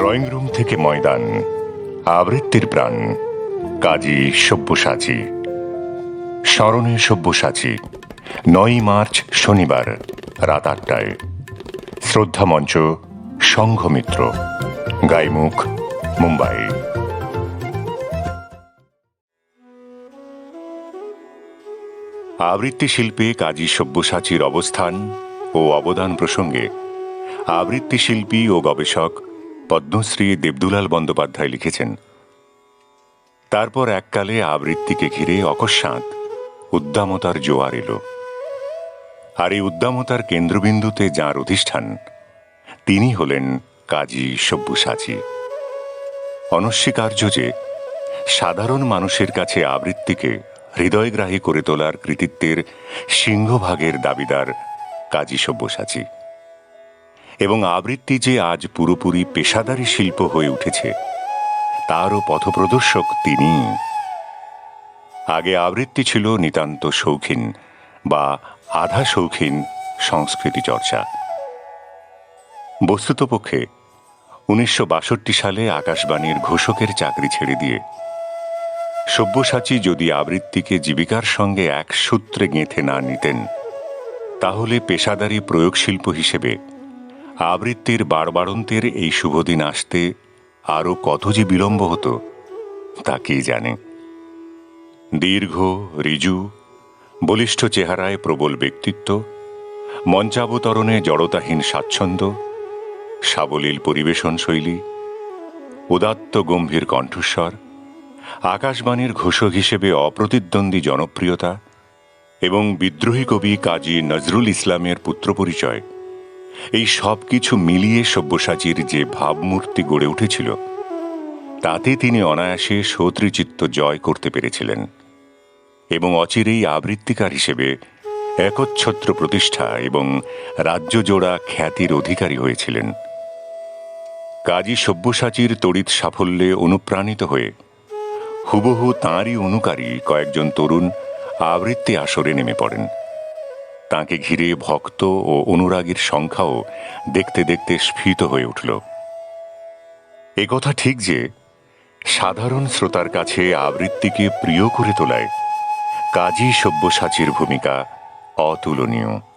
Drawing room থেকে ময়দান। আবৃত্তির প্রাণ, কাজী সব্যসাচী। স্মরণে সব্যসাচী নয় মার্চ, শনিবার, রাত আটটায়। শ্রদ্ধা মঞ্চ, সংঘমিত্র। গাইমুখ, মুম্বাই। আবৃত্তি শিল্পে কাজী সব্যসাচীর অবস্থান ও অবদান প্রসঙ্গে আবৃত্তি শিল্পী ও গবেষক পদ্মশ্রী দেবদুলাল বন্দ্যোপাধ্যায় লিখেছেন, তারপর এককালে আবৃত্তিকে ঘিরে অকস্মাৎ উদ্দামতার জোয়ার এলো। আর এই উদ্দামতার কেন্দ্রবিন্দুতে যাঁর অধিষ্ঠান, তিনি হলেন কাজী সব্যসাচী। অনস্বীকার্য যে সাধারণ মানুষের কাছে আবৃত্তিকে হৃদয়গ্রাহী করে তোলার কৃতিত্বের সিংহভাগের দাবিদার কাজী সব্যসাচী। এবং আবৃত্তি যে আজ পুরোপুরি পেশাদারী শিল্প হয়ে উঠেছে, তারও পথপ্রদর্শক তিনি। আগে আবৃত্তি ছিল নিতান্ত শৌখিন বা আধা শৌখিন সংস্কৃতি চর্চা। বস্তুতপক্ষে উনিশশো বাষট্টি সালে আকাশবাণীর ঘোষকের চাকরি ছেড়ে দিয়ে, সব্যসাচী যদি আবৃত্তিকে জীবিকার সঙ্গে এক সূত্রে গেঁথে না নিতেন, তাহলে পেশাদারি প্রয়োগশিল্প হিসেবে আবৃত্তির বারবারন্তের এই শুভদিন আসতে আরও কত যে বিলম্ব হতো, তা কে জানে? দীর্ঘ, রিজু, বলিষ্ঠ চেহারায় প্রবল ব্যক্তিত্ব, মঞ্চাবতরণে জড়তাহীন স্বাচ্ছন্দ্য, সাবলীল পরিবেশন শৈলী উদাত্ত গম্ভীর কণ্ঠস্বর, আকাশবাণীর ঘোষক হিসেবে অপ্রতিদ্বন্দ্বী জনপ্রিয়তা এবং বিদ্রোহী কবি কাজী নজরুল ইসলামের পুত্র পরিচয় এই সব কিছু মিলিয়ে সব্যসাচীর যে ভাবমূর্তি গড়ে উঠেছিল, তাতে তিনি অনায়াসে সৌত্রিচিত্ত জয় করতে পেরেছিলেন এবং অচিরেই আবৃত্তিকার হিসেবে একচ্ছত্র প্রতিষ্ঠা এবং রাজ্যজোড়া খ্যাতির অধিকারী হয়েছিলেন। কাজী সব্যসাচীর তড়িৎ সাফল্যে অনুপ্রাণিত হয়ে হুবহু তাঁরই অনুকারী কয়েকজন তরুণ আবৃত্তি আসরে নেমে পড়েন। তাকে ঘিরে ভক্ত ও অনুরাগীর সংখ্যাও দেখতে দেখতে স্ফীত হয়ে উঠল। কথা ঠিক যে, সাধারণ শ্রোতার কাছে আবৃত্তিকে প্রিয় করে তোলায় কাজী সব্যসাচীর ভূমিকা অতুলনীয়।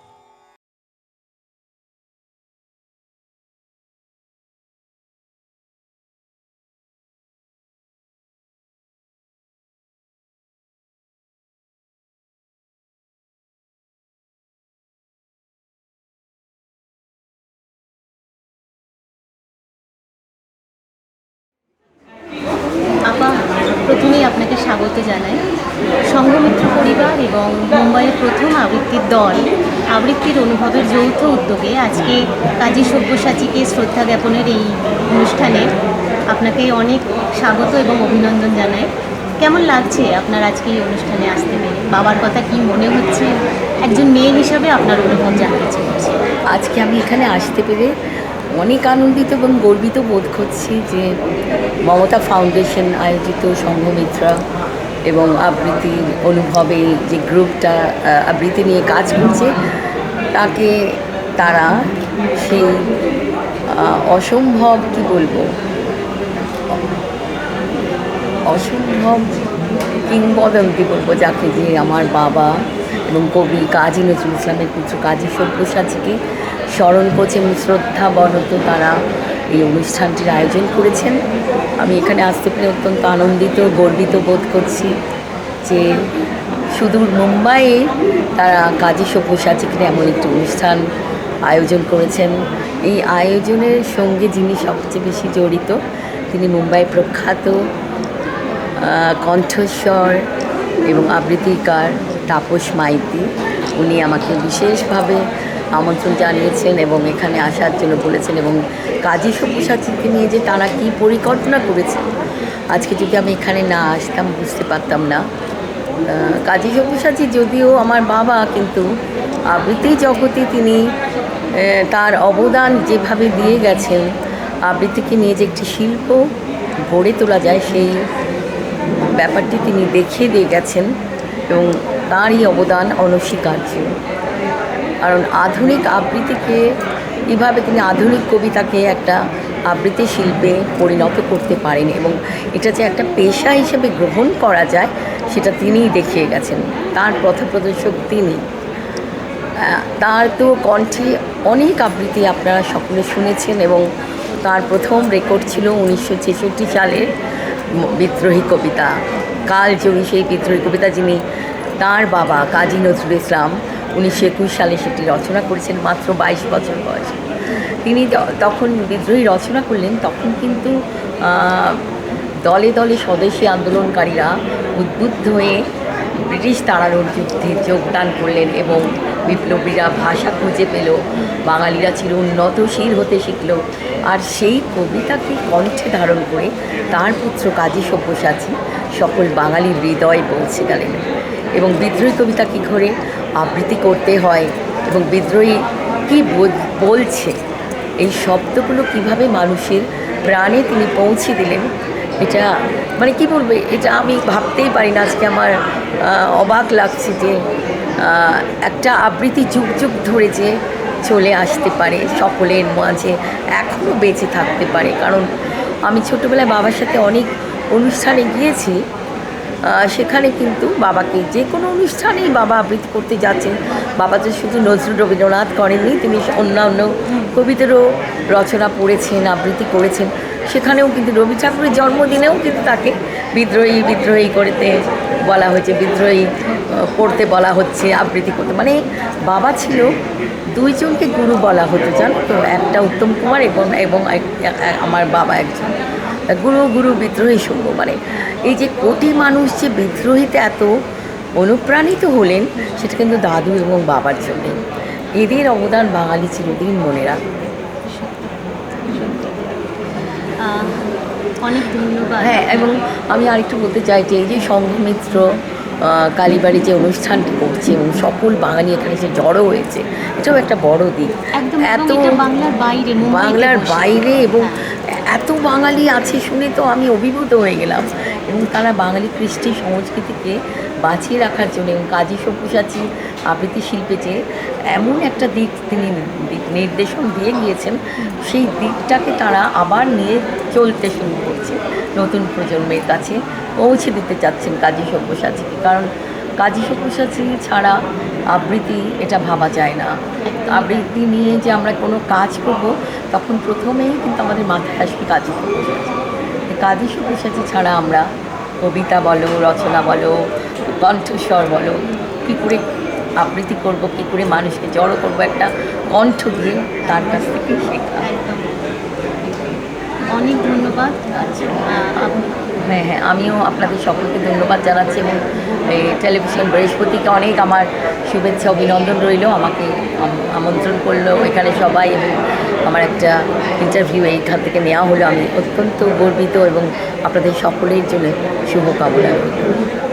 স্বাগত জানাই। সংঘমিত্র পরিবার এবং মুম্বাইয়ের প্রথম আবৃত্তির দল আবৃত্তির অনুভবের যৌথ উদ্যোগে আজকে কাজী সব্যসাচীকে শ্রদ্ধা জ্ঞাপনের এই অনুষ্ঠানে আপনাকে অনেক স্বাগত এবং অভিনন্দন জানাই। কেমন লাগছে আপনার আজকে এই অনুষ্ঠানে আসতে পেরে? বাবার কথা কি মনে হচ্ছে? একজন মেয়ে হিসাবে আপনার অনুভব জানতে চাইছি। আজকে আমি এখানে আসতে পেরে অনেক আনন্দিত এবং গর্বিত বোধ করছি যে মমতা ফাউন্ডেশন আয়োজিত সংঘমিত্রা এবং আবৃত্তি অনুভবে যে গ্রুপটা আবৃত্তি নিয়ে কাজ করছে, তাকে তারা সেই অসম্ভব কি বলব? অসম্ভব কিংবদন্তি বলব যাকে যে আমার বাবা এবং কবি কাজী নজরুল ইসলামের পুত্র কাজী সব্যসাচীকে স্মরণ করছে এবং শ্রদ্ধা বনত তারা এই অনুষ্ঠানটির আয়োজন করেছেন। আমি এখানে আসতে পেরে অত্যন্ত আনন্দিত, গর্বিত বোধ করছি যে সুদূর মুম্বাইয়ে তারা কাজী সব্যসাচীকে এমন একটি অনুষ্ঠান আয়োজন করেছেন। এই আয়োজনের সঙ্গে যিনি সবচেয়ে বেশি জড়িত, তিনি মুম্বাই প্রখ্যাত কণ্ঠস্বর এবং আবৃত্তিকার তাপস মাইতি। উনি আমাকে বিশেষভাবে আমন্ত্রণ জানিয়েছেন এবং এখানে আসার জন্য বলেছেন এবং কাজী সব্যসাচীকে নিয়ে যে তারা কী পরিকল্পনা করেছেন আজকে যদি আমি এখানে না আসতাম, বুঝতে পারতাম না। কাজী সব্যসাচী যদিও আমার বাবা, কিন্তু আবৃত্তি জগতে তিনি তার অবদান যেভাবে দিয়ে গেছেন, আবৃত্তিকে নিয়ে যে একটি শিল্প গড়ে তোলা যায়, সেই ব্যাপারটি তিনি দেখিয়ে দিয়ে গেছেন এবং তারই অবদান অনস্বীকার্য। কারণ আধুনিক আবৃত্তিকে, এভাবে তিনি আধুনিক কবিতাকে একটা আবৃত্তি শিল্পে পরিণত করতে পারেন এবং এটা যে একটা পেশা হিসেবে গ্রহণ করা যায়, সেটা তিনিই দেখিয়ে গেছেন। তার পথপ্রদর্শক তিনি। তার তো কণ্ঠে অনেক আবৃত্তি আপনারা সকলে শুনেছেন এবং তার প্রথম রেকর্ড ছিল উনিশশো ছেষট্টি সালের বিদ্রোহী কবিতা। কালজয়ী সেই বিদ্রোহী কবিতা যিনি তার বাবা কাজী নজরুল ইসলাম উনিশশো একুশ সালে সেটি রচনা করেছেন মাত্র বাইশ বছর বয়সে। তিনি তখন বিদ্রোহী রচনা করলেন, তখন কিন্তু দলে দলে স্বদেশী আন্দোলনকারীরা উদ্বুদ্ধ হয়ে ব্রিটিশ তাড়ানোর যুদ্ধে যোগদান করলেন এবং বিপ্লবীরা ভাষা খুঁজে পেল, বাঙালিরা চির উন্নতশীল হতে শিখল। আর সেই কবিতাকে কণ্ঠে ধারণ করে তার পুত্র কাজী সব্যসাচী সকল বাঙালির হৃদয় পৌঁছে গেলেন। এবং বিদ্রোহী কবিতা কী করে আবৃত্তি করতে হয় এবং বিদ্রোহী কী বল- বলছে? এই শব্দগুলো কীভাবে মানুষের প্রাণে তিনি পৌঁছে দিলেন? এটা মানে কি বলবে? এটা আমি ভাবতেই পারি না। আজকে আমার অবাক লাগছে যে একটা আবৃত্তি যুগ যুগ ধরে যে চলে আসতে পারে, সকলের মাঝে এখনও বেঁচে থাকতে পারে। কারণ আমি ছোটোবেলায় বাবার সাথে অনেক অনুষ্ঠানে গিয়েছি। সেখানে কিন্তু বাবাকে যে কোনো অনুষ্ঠানেই বাবা আবৃত্তি করতে যাচ্ছেন। বাবা তো শুধু নজরুল রবীন্দ্রনাথ করেননি, তিনি অন্যান্য কবিদেরও রচনা পড়েছেন, আবৃত্তি করেছেন। সেখানেও কিন্তু রবি ঠাকুরের জন্মদিনেও কিন্তু তাকে বিদ্রোহী বিদ্রোহী করতে বলা হয়েছে, বিদ্রোহী পড়তে বলা হচ্ছে, আবৃত্তি করতে। মানে বাবা ছিল দুইজনকে গুরু বলা হতো, জানো তো? একটা উত্তম কুমার এবং এবং আমার বাবা একজন। গুরু গুরু বিদ্রোহী শুনব মানে এই যে কোটি মানুষ যে বিদ্রোহীতে এত অনুপ্রাণিত হলেন সেটা কিন্তু দাদু এবং বাবার জন্যে। এদের অবদান বাঙালি চিরদিন মনে রাখবে। অনেক ধন্যবাদ। হ্যাঁ এবং আমি আরেকটু বলতে চাই যে এই যে সংঘমিত্র কালীবাড়ি যে অনুষ্ঠানটি করছে এবং সকল বাঙালি এখানে যে জড়ো হয়েছে এটাও একটা বড় দিক। একদম এবং বাংলার বাইরে বাংলার বাইরে এবং এত বাঙালি আছে শুনে তো আমি অভিভূত হয়ে গেলাম। এবং তারা বাঙালি কৃষ্টি সংস্কৃতিকে বাঁচিয়ে রাখার জন্য এবং কাজী সব্যসাচী আবৃত্তি শিল্পে যে এমন একটা দিক তিনি নির্দেশন দিয়ে গিয়েছেন, সেই দিকটাকে তারা আবার নিয়ে চলতে শুরু করছে। নতুন প্রজন্মের কাছে পৌঁছে দিতে চাচ্ছেন কাজী সব্যসাচীকে। কারণ কাজী সব্যসাচী ছাড়া আবৃত্তি এটা ভাবা যায় না। আবৃত্তি নিয়ে যে আমরা কোনো কাজ করব, তখন প্রথমেই কিন্তু আমাদের মাথায় আসবে কাজী সব্যসাচী। কাজী সব্যসাচী ছাড়া আমরা কবিতা বলো, রচনা বলো, কণ্ঠস্বর বলো, কী করে আবৃত্তি করব, কী করে মানুষকে জড়ো করব একটা কণ্ঠ দিয়ে তার কাছ থেকে শেখা। অনেক ধন্যবাদ। আচ্ছা হ্যাঁ হ্যাঁ আমিও আপনাদের সকলকে ধন্যবাদ জানাচ্ছি এবং টেলিভিশন বৃহস্পতিকে অনেক আমার শুভেচ্ছা, অভিনন্দন রইল, আমাকে আম- আমন্ত্রণ করল এখানে সবাই এবং আমার একটা ইন্টারভিউ এইখান থেকে নেওয়া হলো। আমি অত্যন্ত গর্বিত এবং আপনাদের সকলের জন্য শুভকামনা রইল।